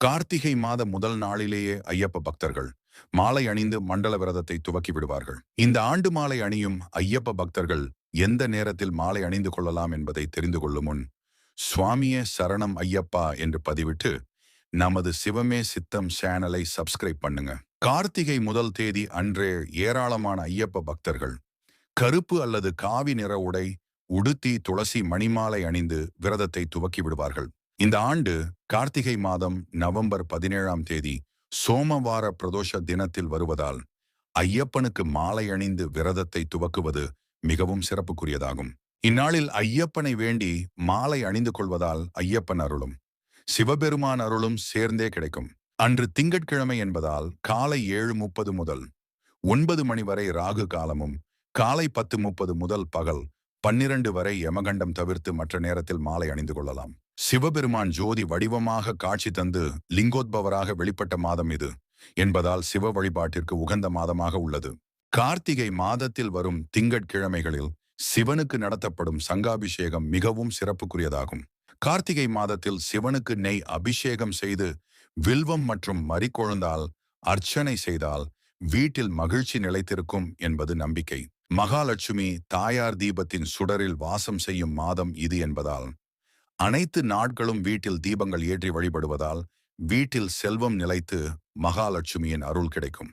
கார்த்திகை மாத முதல் நாளிலேயே ஐயப்ப பக்தர்கள் மாலை அணிந்து மண்டல விரதத்தை துவக்கி விடுவார்கள். இந்த ஆண்டு மாலை அணியும் ஐயப்ப பக்தர்கள் எந்த நேரத்தில் மாலை அணிந்து கொள்ளலாம் என்பதை தெரிந்து கொள்ளும் முன் சுவாமியே சரணம் ஐயப்பா என்று பதிவிட்டு நமது சிவமே சித்தம் சேனலை சப்ஸ்கிரைப் பண்ணுங்க. கார்த்திகை முதல் தேதி அன்றே ஏராளமான ஐயப்ப பக்தர்கள் கருப்பு அல்லது காவி நிற உடை உடுத்தி துளசி மணிமாலை அணிந்து விரதத்தை துவக்கி விடுவார்கள். இந்த ஆண்டு கார்த்திகை மாதம் நவம்பர் பதினேழாம் தேதி சோமவார பிரதோஷ தினத்தில் வருவதால் ஐயப்பனுக்கு மாலை அணிந்து விரதத்தை துவக்குவது மிகவும் சிறப்புக்குரியதாகும். இந்நாளில் ஐயப்பனை வேண்டி மாலை அணிந்து கொள்வதால் ஐயப்பன் அருளும். சிவபெருமான் அருளும் சேர்ந்தே கிடைக்கும். அன்று திங்கட்கிழமை என்பதால் காலை ஏழு முப்பது முதல் ஒன்பது மணி வரை ராகு காலமும் காலை பத்து முப்பது முதல் பகல் பன்னிரண்டு வரை யமகண்டம் தவிர்த்து மற்ற நேரத்தில் மாலை அணிந்து கொள்ளலாம். சிவபெருமான் ஜோதி வடிவமாக காட்சி தந்து லிங்கோத்பவராக வெளிப்பட்ட மாதம் இது என்பதால் சிவ வழிபாட்டிற்கு உகந்த மாதமாக உள்ளது. கார்த்திகை மாதத்தில் வரும் திங்கட்கிழமைகளில் சிவனுக்கு நடத்தப்படும் சங்காபிஷேகம் மிகவும் சிறப்புக்குரியதாகும். கார்த்திகை மாதத்தில் சிவனுக்கு நெய் அபிஷேகம் செய்து வில்வம் மற்றும் மறிக்கொழுந்தால் அர்ச்சனை செய்தால் வீட்டில் மகிழ்ச்சி நிலைத்திருக்கும் என்பது நம்பிக்கை. மகாலட்சுமி தாயார் தீபத்தின் சுடரில் வாசம் செய்யும் மாதம் இது என்பதால் அனைத்து நாட்களும் வீட்டில் தீபங்கள் ஏற்றி வழிபடுவதால் வீட்டில் செல்வம் நிலைத்து மகாலட்சுமியின் அருள் கிடைக்கும்.